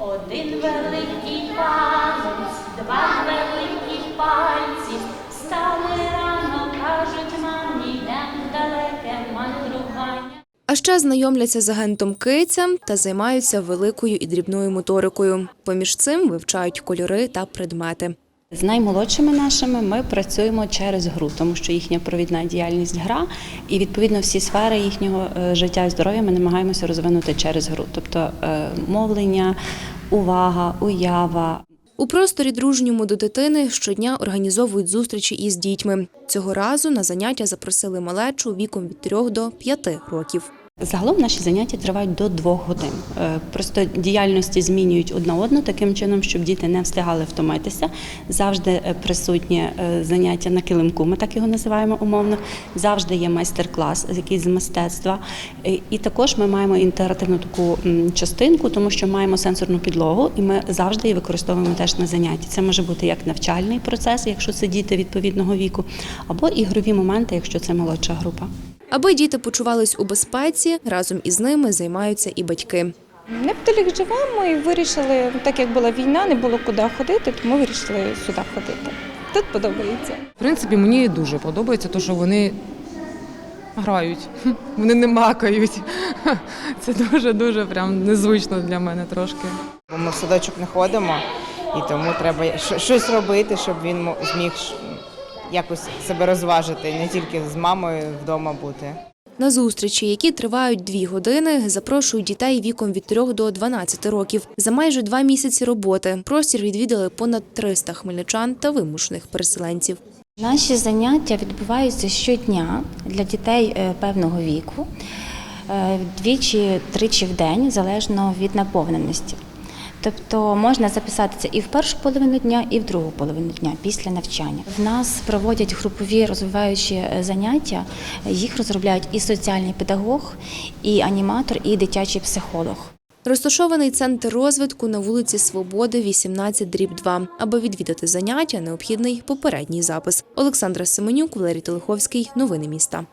Один великий палець, два великі пальці, стали рано, кажуть мамі, йдем далеке мандрування. А ще знайомляться з агентом кицям та займаються великою і дрібною моторикою. Поміж цим вивчають кольори та предмети. З наймолодшими нашими ми працюємо через гру, тому що їхня провідна діяльність гра, і відповідно всі сфери їхнього е, життя і здоров'я ми намагаємося розвинути через гру, тобто е, мовлення, увага, уява. У просторі дружньому до дитини щодня організовують зустрічі із дітьми. Цього разу на заняття запросили малечу віком від 3 до 5 років. Загалом наші заняття тривають до двох годин. Е, Просто діяльності змінюють одна одну таким чином, щоб діти не встигали втомитися. Завжди е, присутнє е, заняття на килимку, ми так його називаємо умовно. Завжди є майстер-клас, якийсь з мистецтва. І також ми маємо інтерактивну таку частинку, тому що маємо сенсорну підлогу, і ми завжди її використовуємо теж на занятті. Це може бути як навчальний процес, якщо це діти відповідного віку, або ігрові моменти, якщо це молодша група. Аби діти почувались у безпеці, разом із ними займаються і батьки. Неподалік живемо і вирішили, так як була війна, не було куди ходити, тому вирішили сюди ходити. Тут подобається. В принципі, мені дуже подобається, те, що вони грають, вони не макають. Це дуже-дуже прям незвично для мене трошки. Ми в садочок не ходимо, і тому треба щось робити, щоб він мо- зміг якось себе розважити, не тільки з мамою вдома бути. На зустрічі, які тривають дві години, запрошують дітей віком від 3 до 12 років. За майже два місяці роботи простір відвідали понад 300 хмельничан та вимушених переселенців. Наші заняття відбуваються щодня для дітей е, певного віку, е, двічі, тричі в день, залежно від наповненості. Тобто можна записатися і в першу половину дня, і в другу половину дня після навчання. В нас проводять групові розвиваючі е, заняття. Їх розробляють і соціальний педагог, і аніматор, і дитячий психолог. Розташований центр розвитку на вулиці Свободи, 18 дріб 2. Аби відвідати заняття, необхідний попередній запис. Олександра Семенюк, Валерій Телеховський. Новини міста.